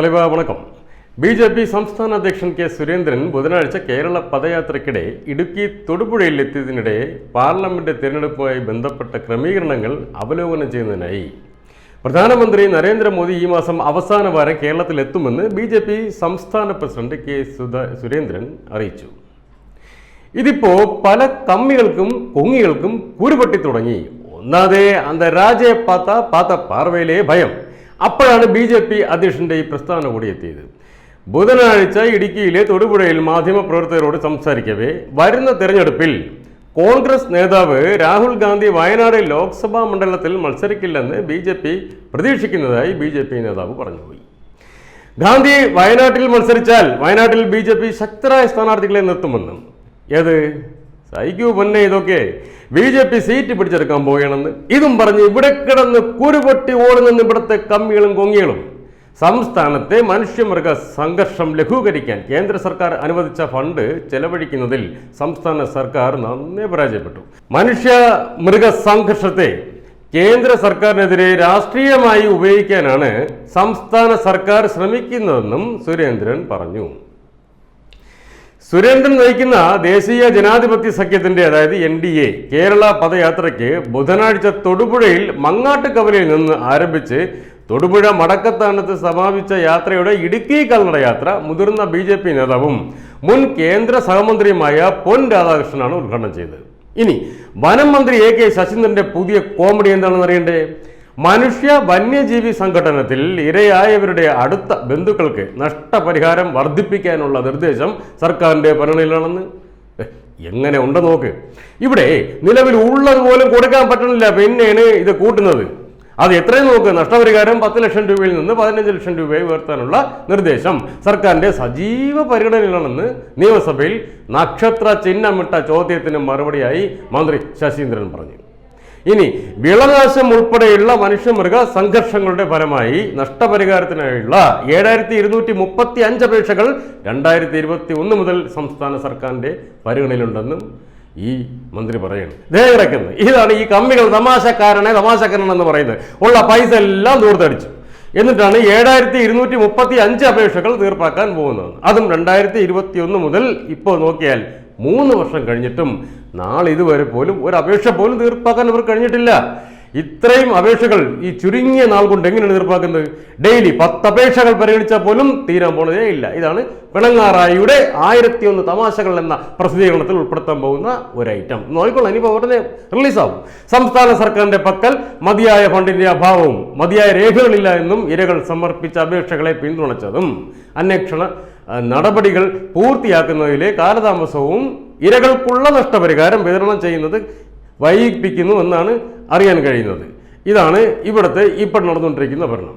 തലവ വണക്കം. B J P സംസ്ഥാന അധ്യക്ഷൻ കെ സുരേന്ദ്രൻ ബുധനാഴ്ച കേരള പദയാത്രയ്ക്കിടെ ഇടുക്കി തൊടുപുഴയിൽ എത്തിയതിനിടെ പാർലമെന്റ് തിരഞ്ഞെടുപ്പുമായി ബന്ധപ്പെട്ട ക്രമീകരണങ്ങൾ അവലോകനം ചെയ്യുന്നതിനായി. പ്രധാനമന്ത്രി നരേന്ദ്രമോദി ഈ മാസം അവസാന വാരം കേരളത്തിലെത്തുമെന്ന് ബി ജെ പി സംസ്ഥാന പ്രസിഡന്റ് കെ സുധ സുരേന്ദ്രൻ അറിയിച്ചു. ഇതിപ്പോ പല കമ്മികൾക്കും കൊങ്ങികൾക്കും കുരുപൊട്ടി തുടങ്ങി. ഒന്നാതെ അന്ത രാജയെ പാത്ത പാത്ത പാർവയിലെ ഭയം. അപ്പോഴാണ് ബി ജെ പി അധ്യക്ഷന്റെ ഈ പ്രസ്താവന കൂടി എത്തിയത്. ബുധനാഴ്ച ഇടുക്കിയിലെ തൊടുപുഴയിൽ മാധ്യമപ്രവർത്തകരോട് സംസാരിക്കവേ വരുന്ന തെരഞ്ഞെടുപ്പിൽ കോൺഗ്രസ് നേതാവ് രാഹുൽ ഗാന്ധി വയനാട് ലോക്സഭാ മണ്ഡലത്തിൽ മത്സരിക്കില്ലെന്ന് ബി ജെ പി പ്രതീക്ഷിക്കുന്നതായി ബി ജെ പി നേതാവ് പറഞ്ഞുപോയി. ഗാന്ധി വയനാട്ടിൽ മത്സരിച്ചാൽ വയനാട്ടിൽ ബി ജെ പി ശക്തരായ സ്ഥാനാർത്ഥികളെ നിർത്തുമെന്നും. ഏത്? സൈക്യൂ പൊന്നെ ഇതൊക്കെ. ബി ജെ പി സീറ്റ് പിടിച്ചെടുക്കാൻ പോകണമെന്ന് ഇതും പറഞ്ഞ് ഇവിടെ കിടന്ന് കുരുപൊട്ടി ഓടുന്നെന്ന് ഇവിടുത്തെ കമ്മികളും കൊങ്ങികളും. സംസ്ഥാനത്തെ മനുഷ്യമൃഗ സംഘർഷം ലഘൂകരിക്കാൻ കേന്ദ്ര സർക്കാർ അനുവദിച്ച ഫണ്ട് ചെലവഴിക്കുന്നതിൽ സംസ്ഥാന സർക്കാർ നന്നേ പരാജയപ്പെട്ടു. മനുഷ്യ മൃഗ സംഘർഷത്തെ കേന്ദ്ര സർക്കാരിനെതിരെ രാഷ്ട്രീയമായി ഉപയോഗിക്കാനാണ് സംസ്ഥാന സർക്കാർ ശ്രമിക്കുന്നതെന്നും സുരേന്ദ്രൻ പറഞ്ഞു. സുരേന്ദ്രൻ നയിക്കുന്ന ദേശീയ ജനാധിപത്യ സഖ്യത്തിന്റെ അതായത് എൻ ഡി എ കേരള പദയാത്രയ്ക്ക് ബുധനാഴ്ച തൊടുപുഴയിൽ മങ്ങാട്ടുകവലയിൽ നിന്ന് ആരംഭിച്ച് തൊടുപുഴ മടക്കത്താനത്ത് സമാപിച്ച യാത്രയുടെ ഇടുക്കി കൽനട യാത്ര മുതിർന്ന ബി ജെ പി നേതാവും മുൻ കേന്ദ്ര സഹമന്ത്രിയുമായ പൊൻ രാധാകൃഷ്ണനാണ് ഉദ്ഘാടനം ചെയ്തത്. ഇനി വനം മന്ത്രി എ കെ ശശീന്ദ്രന്റെ പുതിയ കോമഡി എന്താണെന്ന് അറിയണ്ടേ? മനുഷ്യ വന്യജീവി സംഘടനത്തിൽ ഇരയായവരുടെ അടുത്ത ബന്ധുക്കൾക്ക് നഷ്ടപരിഹാരം വർദ്ധിപ്പിക്കാനുള്ള നിർദ്ദേശം സർക്കാരിന്റെ ഭരണയിലാണെന്ന്. എങ്ങനെ ഉണ്ട് നോക്ക്. ഇവിടെ നിലവിൽ ഉള്ളത് പോലും കൊടുക്കാൻ പറ്റണില്ല. പിന്നെയാണ് ഇത് കൂട്ടുന്നത്. അത് എത്രയും നോക്ക്. നഷ്ടപരിഹാരം പത്ത് ലക്ഷം രൂപയിൽ നിന്ന് പതിനഞ്ച് ലക്ഷം രൂപയായി ഉയർത്താനുള്ള നിർദ്ദേശം സർക്കാരിന്റെ സജീവ പരിഗണനയിലാണെന്ന് നിയമസഭയിൽ നക്ഷത്ര ചിഹ്നമിട്ട ചോദ്യത്തിന് മറുപടിയായി മന്ത്രി ശശീന്ദ്രൻ പറഞ്ഞു. ഇനി വിളനാശം ഉൾപ്പെടെയുള്ള മനുഷ്യമൃഗ സംഘർഷങ്ങളുടെ ഫലമായി നഷ്ടപരിഹാരത്തിനായുള്ള ഏഴായിരത്തി ഇരുന്നൂറ്റി മുപ്പത്തി അഞ്ച് അപേക്ഷകൾ രണ്ടായിരത്തി ഇരുപത്തി ഒന്ന് മുതൽ സംസ്ഥാന സർക്കാരിന്റെ പരിഗണനയിലുണ്ടെന്നും ഈ മന്ത്രി പറയുന്നു. ദേ കിടക്കുന്നത് ഇതാണ് ഈ കമ്മികൾ തമാശക്കാരനെ തമാശക്കാരനെന്ന് പറയുന്നത്. ഉള്ള പൈസ എല്ലാം ദൂർത്തടിച്ചു. എന്നിട്ടാണ് ഏഴായിരത്തി ഇരുന്നൂറ്റി മുപ്പത്തി അഞ്ച് അപേക്ഷകൾ തീർപ്പാക്കാൻ പോകുന്നത്. അതും രണ്ടായിരത്തി ഇരുപത്തി ഒന്ന് മുതൽ ഇപ്പോൾ നോക്കിയാൽ മൂന്ന് വർഷം കഴിഞ്ഞിട്ടും നാളെ ഇതുവരെ പോലും ഒരു അപേക്ഷ പോലും തീർപ്പാക്കാൻ ഇവർ കഴിഞ്ഞിട്ടില്ല. ഇത്രയും അപേക്ഷകൾ ഈ ചുരുങ്ങിയ നാൾ കൊണ്ട് എങ്ങനെയാണ് തീർപ്പാക്കുന്നത്? ഡെയിലി പത്ത് അപേക്ഷകൾ പരിഗണിച്ചാൽ പോലും തീരാൻ പോണതേ ഇല്ല. ഇതാണ് പിണങ്ങാറായിയുടെ ആയിരത്തി ഒന്ന് തമാശകൾ എന്ന പ്രസിദ്ധീകരണത്തിൽ ഉൾപ്പെടുത്താൻ പോകുന്ന ഒരു ഐറ്റം നോക്കിക്കോളാം ഇനിയിപ്പോൾ ഉടനെ റിലീസാവും. സംസ്ഥാന സർക്കാരിന്റെ പക്കൽ മതിയായ ഫണ്ടിന്റെ അഭാവവും മതിയായ രേഖകളില്ല എന്നും ഇരകൾ സമർപ്പിച്ച അപേക്ഷകളെ പിന്തുണച്ചതും അന്വേഷണ നടപടികൾ പൂർത്തിയാക്കുന്നതിലെ കാലതാമസവും ഇരകൾക്കുള്ള നഷ്ടപരിഹാരം വിതരണം ചെയ്യുന്നത് വൈകിപ്പിക്കുന്നു എന്നാണ് അറിയാൻ കഴിയുന്നത്. ഇതാണ് ഇവിടുത്തെ ഇപ്പോൾ നടന്നുകൊണ്ടിരിക്കുന്ന ഭരണം.